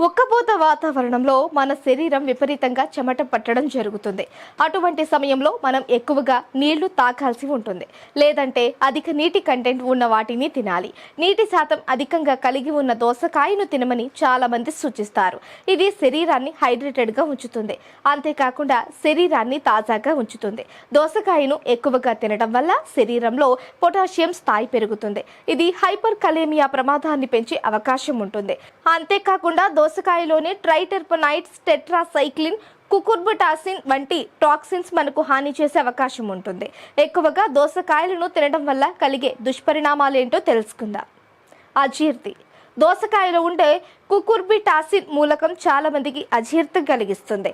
ఒక్కబోత వాతావరణంలో మన శరీరం విపరీతంగా చెమట పట్టడం జరుగుతుంది. అటువంటి సమయంలో మనం ఎక్కువగా నీళ్ళు తాకాల్సి ఉంటుంది. లేదంటే అధిక నీటి కంటెంట్ ఉన్న వాటిని తినాలి. నీటి శాతం అధికంగా కలిగి ఉన్న దోసకాయను తినమని చాలా మంది సూచిస్తారు. ఇది శరీరాన్ని హైడ్రేటెడ్గా ఉంచుతుంది. అంతేకాకుండా శరీరాన్ని తాజాగా ఉంచుతుంది. దోసకాయను ఎక్కువగా తినడం వల్ల శరీరంలో పొటాషియం స్థాయి పెరుగుతుంది. ఇది హైపర్ కలేమియా ప్రమాదాన్ని పెంచే అవకాశం ఉంటుంది. అంతేకాకుండా దోసకాయలోని ట్రైటెర్పనైట్స్ టెట్రాసైక్లిన్ కుకుర్బుటాసిన్ వంటి టాక్సిన్స్ మనకు హాని చేసే అవకాశం ఉంటుంది. ఎక్కువగా దోసకాయలను తినడం వల్ల కలిగే దుష్పరిణామాలు ఏంటో తెలుసుకుందాం. అజీర్తి. దోసకాయలో ఉండే కుకుర్బిటాసిన్ మూలకం చాలా మందికి కలిగిస్తుంది.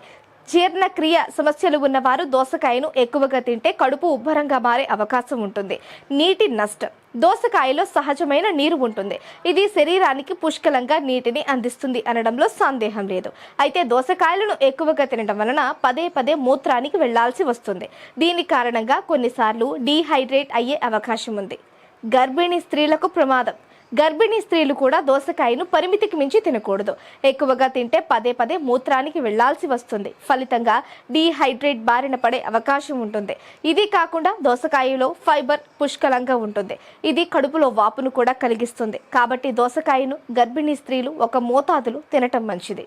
జీర్ణక్రియ సమస్యలు ఉన్నవారు దోసకాయను ఎక్కువగా తింటే కడుపు ఉబ్బరంగా మారే అవకాశం ఉంటుంది. నీటి నష్టం. దోసకాయలో సహజమైన నీరు ఉంటుంది. ఇది శరీరానికి పుష్కలంగా నీటిని అందిస్తుంది అనడంలో సందేహం లేదు. అయితే దోసకాయలను ఎక్కువగా తినడం వలన పదే పదే మూత్రానికి వెళ్ళాల్సి వస్తుంది. దీని కారణంగా కొన్నిసార్లు డీహైడ్రేట్ అయ్యే అవకాశం ఉంది. గర్భిణీ స్త్రీలకు ప్రమాదం. గర్భిణీ స్త్రీలు కూడా దోసకాయను పరిమితికి మించి తినకూడదు. ఎక్కువగా తింటే పదే పదే మూత్రానికి వెళ్ళాల్సి వస్తుంది. ఫలితంగా డీహైడ్రేట్ బారిన పడే అవకాశం ఉంటుంది. ఇది కాకుండా దోసకాయలో ఫైబర్ పుష్కలంగా ఉంటుంది. ఇది కడుపులో వాపును కూడా కలిగిస్తుంది. కాబట్టి దోసకాయను గర్భిణీ స్త్రీలు ఒక మోతాదులు తినటం మంచిది.